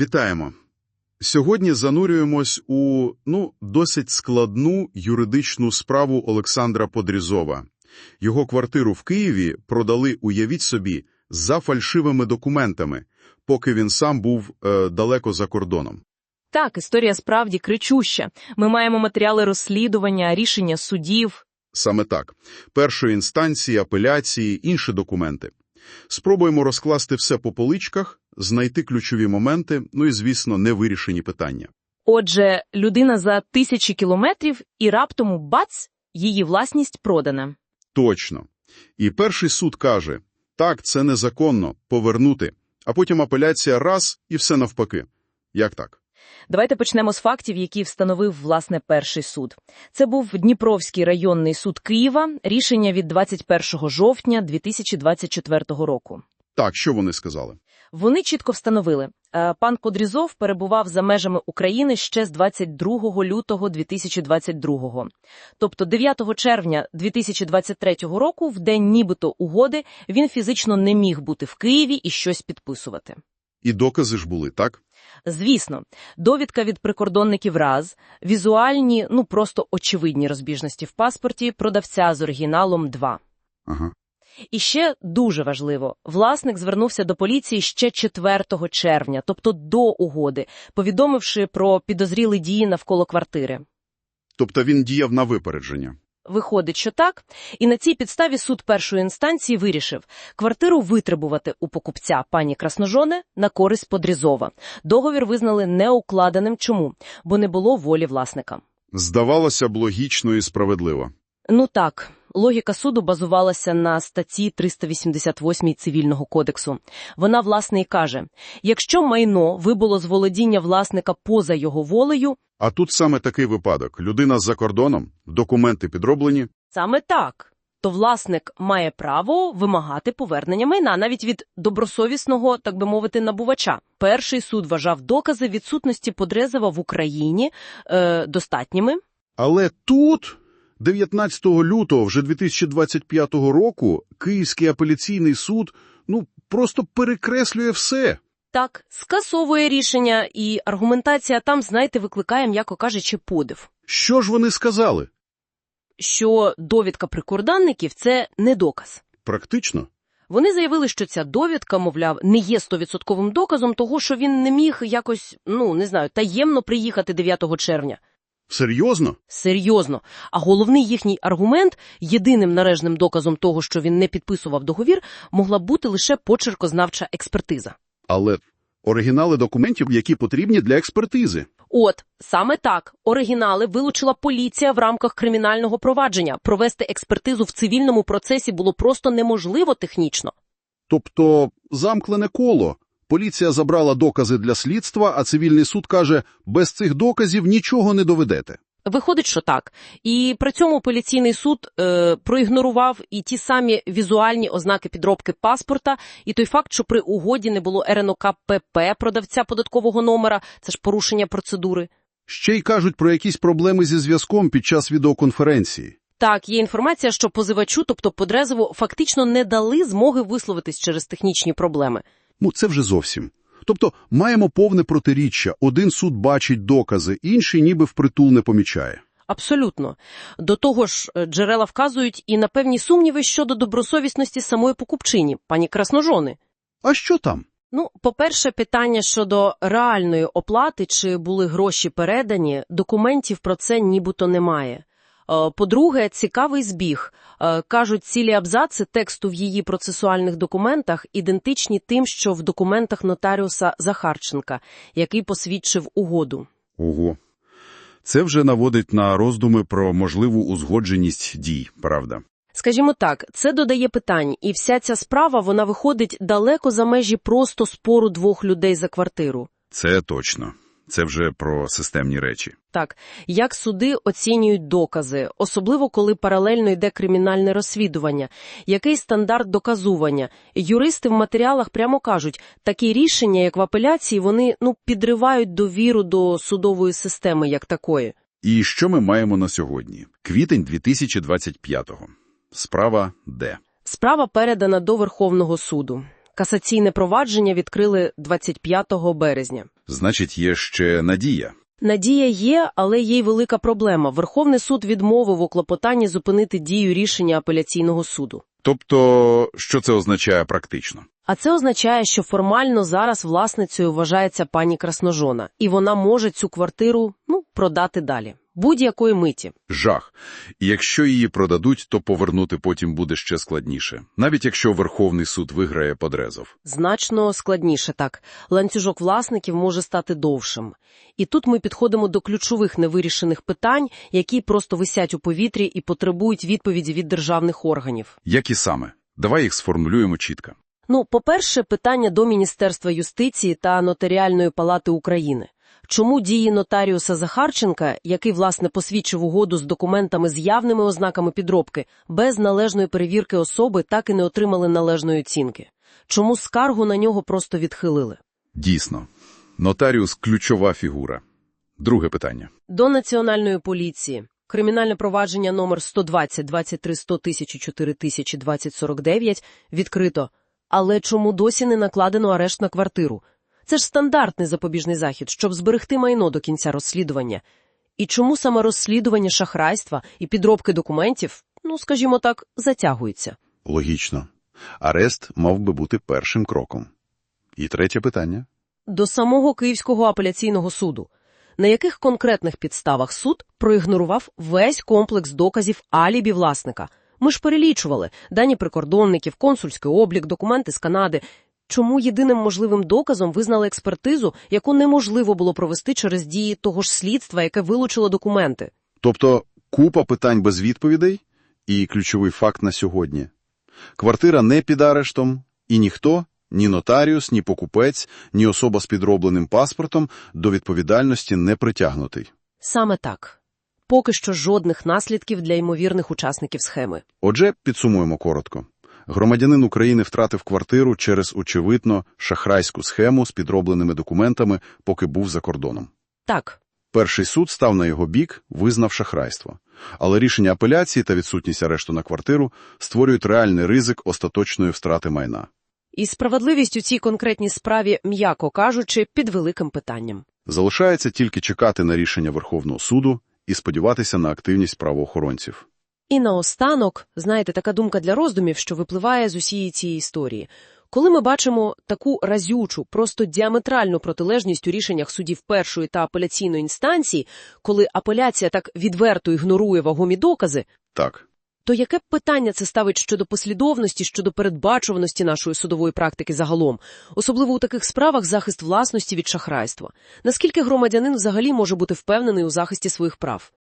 Вітаємо. Сьогодні занурюємось у, ну, досить складну юридичну справу Олександра Подрізова. Його квартиру в Києві продали, уявіть собі, за фальшивими документами, поки він сам був е, далеко за кордоном. Так, історія справді кричуща. Ми маємо матеріали розслідування, рішення судів. Саме так. Першої інстанції, апеляції, інші документи. Спробуємо розкласти все по поличках, знайти ключові моменти, ну і, звісно, невирішені питання. Отже, людина за тисячі кілометрів і раптом бац, її власність продана. Точно. І перший суд каже, так, це незаконно, повернути, а потім апеляція раз і все навпаки. Як так? Давайте почнемо з фактів, які встановив, власне, перший суд. Це був Дніпровський районний суд Києва, рішення від 21 жовтня 2024 року. Так, що вони сказали? Вони чітко встановили, е, пан Кодрізов перебував за межами України ще з 22 лютого 2022. Тобто 9 червня 2023 року, в день нібито угоди, він фізично не міг бути в Києві і щось підписувати. І докази ж були, так? Звісно, довідка від прикордонників раз, візуальні, ну просто очевидні розбіжності в паспорті продавця з оригіналом 2. Ага. І ще дуже важливо, власник звернувся до поліції ще 4 червня, тобто до угоди, повідомивши про підозрілі дії навколо квартири. Тобто він діяв на випередження. Виходить, що так, і на цій підставі суд першої інстанції вирішив квартиру витребувати у покупця пані Красножоне на користь Подрізова. Договір визнали неукладеним. Чому? Бо не було волі власника. Здавалося б, логічно і справедливо. Ну так, логіка суду базувалася на статті 388 Цивільного кодексу. Вона, власне, і каже, якщо майно вибуло з володіння власника поза його волею, А тут саме такий випадок. Людина за кордоном, документи підроблені. саме так, то власник має право вимагати повернення майна навіть від добросовісного, так би мовити, набувача. Перший суд вважав докази відсутності Подрезова в Україні е, достатніми. Але тут, 19 лютого вже 2025 року, Київський апеляційний суд, ну, просто перекреслює все. Так, скасовує рішення, і аргументація там, знаєте, викликає, м'яко кажучи, подив. Що ж вони сказали? Що довідка прикордонників – це не доказ. Практично. Вони заявили, що ця довідка, мовляв, не є стовідсотковим доказом того, що він не міг якось, ну, не знаю, таємно приїхати 9 червня. Серйозно? Серйозно. А головний їхній аргумент, єдиним належним доказом того, що він не підписував договір, могла бути лише почеркознавча експертиза. Але оригінали документів, які потрібні для експертизи. От, саме так, оригінали вилучила поліція в рамках кримінального провадження. Провести експертизу в цивільному процесі було просто неможливо технічно. Тобто замклене коло. Поліція забрала докази для слідства, а цивільний суд каже, без цих доказів нічого не доведете. Виходить, що так. І при цьому апеляційний суд е, проігнорував і ті самі візуальні ознаки підробки паспорта, і той факт, що при угоді не було РНОК ПП продавця податкового номера, це ж порушення процедури. Ще й кажуть про якісь проблеми зі зв'язком під час відеоконференції. Так, є інформація, що позивачу, тобто Подрезову, фактично не дали змоги висловитись через технічні проблеми. Ну, це вже зовсім. Тобто маємо повне протиріччя. Один суд бачить докази, інший ніби впритул не помічає. Абсолютно. До того ж, е, джерела вказують і на певні сумніви щодо добросовісності самої покупчині, пані Красножони. А що там? Ну, по-перше, питання щодо реальної оплати, чи були гроші передані, документів про це нібито немає. Е, По-друге, цікавий збіг. Е, Кажуть, цілі абзаци тексту в її процесуальних документах ідентичні тим, що в документах нотаріуса Захарченка, який посвідчив угоду. Ого. Це вже наводить на роздуми про можливу узгодженість дій, правда? Скажімо так, це додає питань, і вся ця справа вона виходить далеко за межі просто спору двох людей за квартиру. Це точно. Це вже про системні речі. Так, як суди оцінюють докази, особливо коли паралельно йде кримінальне розслідування, який стандарт доказування. Юристи в матеріалах прямо кажуть, такі рішення, як в апеляції, вони ну підривають довіру до судової системи як такої. І що ми маємо на сьогодні? Квітень 2025-го. Справа де? Справа передана до Верховного суду. Касаційне провадження відкрили 25 березня. Значить, є ще надія. Надія є, але є й велика проблема. Верховний суд відмовив у клопотанні зупинити дію рішення апеляційного суду. Тобто, що це означає практично? А це означає, що формально зараз власницею вважається пані Красножона, і вона може цю квартиру, ну, продати далі. Будь-якої миті. Жах. І якщо її продадуть, то повернути потім буде ще складніше. Навіть якщо Верховний суд виграє Подрезов. Значно складніше так. Ланцюжок власників може стати довшим. І тут ми підходимо до ключових невирішених питань, які просто висять у повітрі і потребують відповіді від державних органів. Які саме? Давай їх сформулюємо чітко. Ну, по-перше, питання до Міністерства юстиції та Нотаріальної палати України. Чому дії нотаріуса Захарченка, який, власне, посвідчив угоду з документами з явними ознаками підробки, без належної перевірки особи так і не отримали належної оцінки? Чому скаргу на нього просто відхилили? Дійсно. Нотаріус – ключова фігура. Друге питання. До Національної поліції. Кримінальне провадження номер 120 23 100 1004 тисячі 2049 відкрито. Але чому досі не накладено арешт на квартиру? Це ж стандартний запобіжний захід, щоб зберегти майно до кінця розслідування. І чому саме розслідування шахрайства і підробки документів, ну, скажімо так, затягується? Логічно. Арест мав би бути першим кроком. І третє питання. До самого Київського апеляційного суду. На яких конкретних підставах суд проігнорував весь комплекс доказів алібі власника? Ми ж перелічували дані прикордонників, консульський облік, документи з Канади. Чому єдиним можливим доказом визнали експертизу, яку неможливо було провести через дії того ж слідства, яке вилучило документи? Тобто купа питань без відповідей і ключовий факт на сьогодні. Квартира не під арештом, і ніхто, ні нотаріус, ні покупець, ні особа з підробленим паспортом до відповідальності не притягнутий. Саме так. Поки що жодних наслідків для ймовірних учасників схеми. Отже, підсумуємо коротко. Громадянин України втратив квартиру через, очевидно, шахрайську схему з підробленими документами, поки був за кордоном. Так, Перший суд став на його бік, визнав шахрайство. Але рішення апеляції та відсутність арешту на квартиру створюють реальний ризик остаточної втрати майна. і справедливість у цій конкретній справі, м'яко кажучи, під великим питанням. Залишається тільки чекати на рішення Верховного суду і сподіватися на активність правоохоронців. І наостанок, знаєте, така думка для роздумів, що випливає з усієї цієї історії. Коли ми бачимо таку разючу, просто діаметральну протилежність у рішеннях судів першої та апеляційної інстанції, коли апеляція так відверто ігнорує вагомі докази, Так, то яке питання це ставить щодо послідовності, щодо передбачуваності нашої судової практики загалом, особливо у таких справах захист власності від шахрайства? Наскільки громадянин взагалі може бути впевнений у захисті своїх прав?